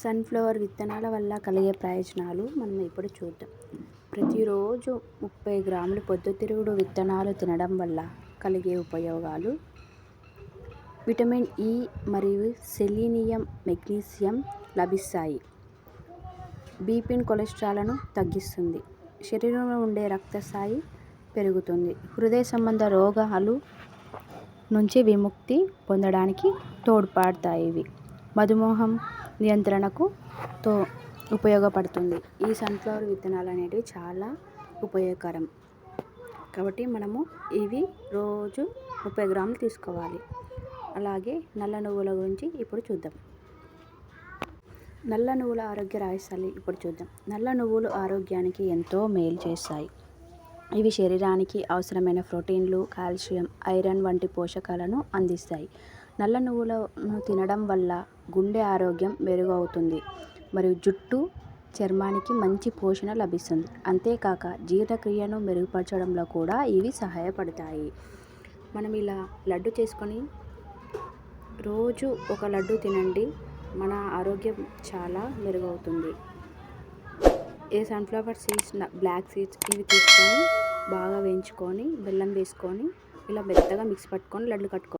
Sunflower విత్తనాల వల్ల కలిగే ప్రయోజనాలు మనం ఇప్పుడు చూద్దాం. ప్రతిరోజు ముప్పై గ్రాములు పొద్దుతిరుగుడు విత్తనాలు తినడం వల్ల కలిగే ఉపయోగాలు విటమిన్ ఇ మరియు సెలీనియం మెగ్నీషియం లభిస్తాయి. బీపీన్ కొలెస్ట్రాల్ను తగ్గిస్తుంది. శరీరంలో ఉండే రక్తస్థాయి పెరుగుతుంది. హృదయ సంబంధ రోగాలు నుంచి విముక్తి పొందడానికి తోడ్పడతాయి ఇవి. మధుమేహం నియంత్రణకు తో ఉపయోగపడుతుంది. ఈ సన్ఫ్లవర్ విత్తనాలు అనేటివి చాలా ఉపయోగకరం. కాబట్టి మనము ఇవి రోజు ముప్పై గ్రాములు తీసుకోవాలి. అలాగే నల్ల నువ్వుల గురించి ఇప్పుడు చూద్దాం. నల్ల నువ్వుల ఆరోగ్య రహస్యాలు ఇప్పుడు చూద్దాం. నల్ల నువ్వులు ఆరోగ్యానికి ఎంతో మేలు చేస్తాయి. ఇవి శరీరానికి అవసరమైన ప్రోటీన్లు కాల్షియం ఐరన్ వంటి పోషకాలను అందిస్తాయి. నల్ల నువ్వులను తినడం వల్ల గుండె ఆరోగ్యం మెరుగవుతుంది మరియు జుట్టు చర్మానికి మంచి పోషణ లభిస్తుంది. అంతేకాక జీర్ణక్రియను మెరుగుపరచడంలో కూడా ఇవి సహాయపడతాయి. మనం ఇలా లడ్డు చేసుకొని రోజు ఒక లడ్డు తినండి మన ఆరోగ్యం చాలా మెరుగవుతుంది. ఏ సన్ఫ్లవర్ సీడ్స్ బ్లాక్ సీడ్స్ ఇవి తీసుకొని బాగా వేయించుకొని బెల్లం వేసుకొని ఇలా మెత్తగా మిక్స్ పట్టుకొని లడ్డు కట్టుకో